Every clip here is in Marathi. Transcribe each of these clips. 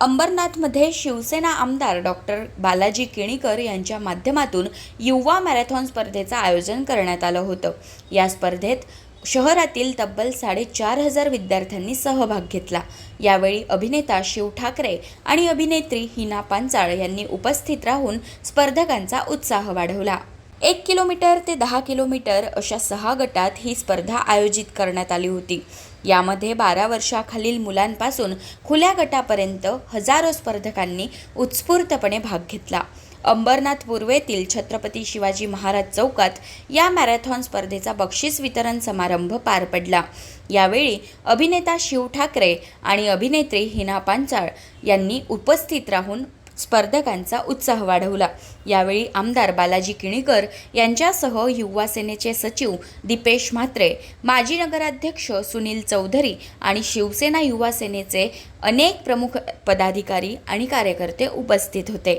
अंबरनाथमध्ये शिवसेना आमदार डॉक्टर बालाजी केणीकर यांच्या माध्यमातून युवा मॅरेथॉन स्पर्धेचं आयोजन करण्यात आलं होतं. या स्पर्धेत शहरातील तब्बल साडेचार हजार विद्यार्थ्यांनी सहभाग घेतला. यावेळी अभिनेता शिव ठाकरे आणि अभिनेत्री हिना पांचाळ यांनी उपस्थित राहून स्पर्धकांचा उत्साह वाढवला. एक किलोमीटर ते दहा किलोमीटर अशा सहा गटात ही स्पर्धा आयोजित करण्यात आली होती. यामध्ये बारा वर्षाखालील मुलांपासून खुल्या गटापर्यंत हजारो स्पर्धकांनी उत्स्फूर्तपणे भाग घेतला. अंबरनाथ पूर्वेतील छत्रपती शिवाजी महाराज चौकात या मॅरेथॉन स्पर्धेचा बक्षीस वितरण समारंभ पार पडला. यावेळी अभिनेता शिव ठाकरे आणि अभिनेत्री हिना पांचाळ यांनी उपस्थित राहून स्पर्धकांचा उत्साह वाढवला. यावेळी आमदार बालाजी किणीकर यांच्यासह युवा सेनेचे सचिव दीपेश म्हात्रे माजी नगराध्यक्ष सुनील चौधरी आणि शिवसेना युवा सेनेचे अनेक प्रमुख पदाधिकारी आणि कार्यकर्ते उपस्थित होते.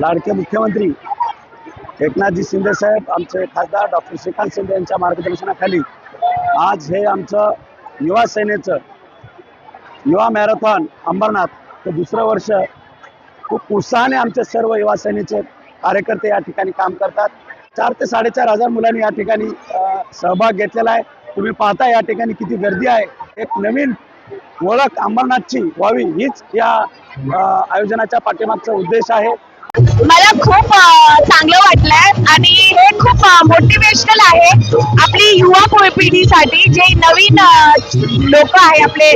लाडके मुख्यमंत्री एकनाथजी शिंदे साहेब आमचे खासदार डॉक्टर श्रीकांत शिंदे यांच्या मार्गदर्शनाखाली आज हे आमचं युवा सेनेचं युवा मॅरेथॉन अंबरनाथ तर दुसरं वर्ष खूप उत्साहाने आमचे सर्व युवा सेनेचे कार्यकर्ते या ठिकाणी काम करतात. चार ते साडेचार हजार मुलांनी या ठिकाणी सहभाग घेतलेला आहे. तुम्ही पाहता या ठिकाणी किती गर्दी आहे. एक नवीन ओळख अंबरनाथची व्हावी हीच या आयोजनाच्या पाठीमागचा उद्देश आहे. मला खूप चांगलं वाटलंय आणि हे खूप मोटिवेशनल आहे आपली युवा पिढीसाठी जे नवीन लोक आहे आपले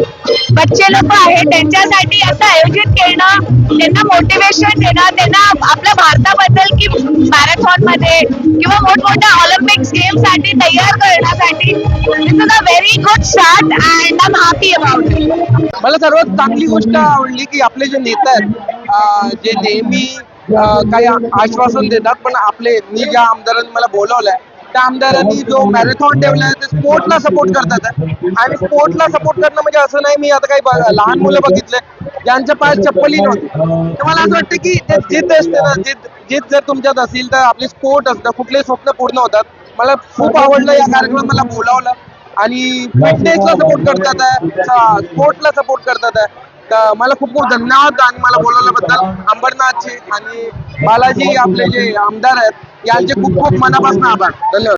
बच्चे लोक आहे त्यांच्यासाठी असं आयोजित करणं त्यांना मोटिवेशन देणं त्यांना आपल्या भारताबद्दल की मॅरेथॉनमध्ये किंवा मोठमोठ्या ऑलिम्पिक्स गेमसाठी तयार करण्यासाठी. A very good start and I am happy about मला सर्वात चांगली गोष्ट आवडली की आपले जे नेता आहेत जे नेहमी काही आश्वासन देतात पण आपले मी ज्या आमदारांनी मला बोलवलंय त्या आमदारांनी जो मॅरेथॉन ठेवलाय ते स्पोर्टला सपोर्ट करतात आणि स्पोर्टला सपोर्ट करणं म्हणजे असं नाही मी आता काही लहान मुलं बघितले ज्यांच्या पायात चप्पलही नव्हती. तर मला असं वाटतं की ते जिद्द असते ना जिद्द जिद्द जर तुमच्यात असेल तर आपले स्पोर्ट असतं कुठले स्वप्न पूर्ण होतात. मला खूप आवडलं या कार्यक्रमात मला बोलावलं आणि फिटनेसला सपोर्ट करतात स्पोर्टला सपोर्ट करतात तर मला खूप खूप धन्यवाद आणि मला बोलवल्याबद्दल अंबरनाथचे आणि बालाजी आपले जे आमदार आहेत यांचे खूप खूप मनापासून आभार. धन्यवाद.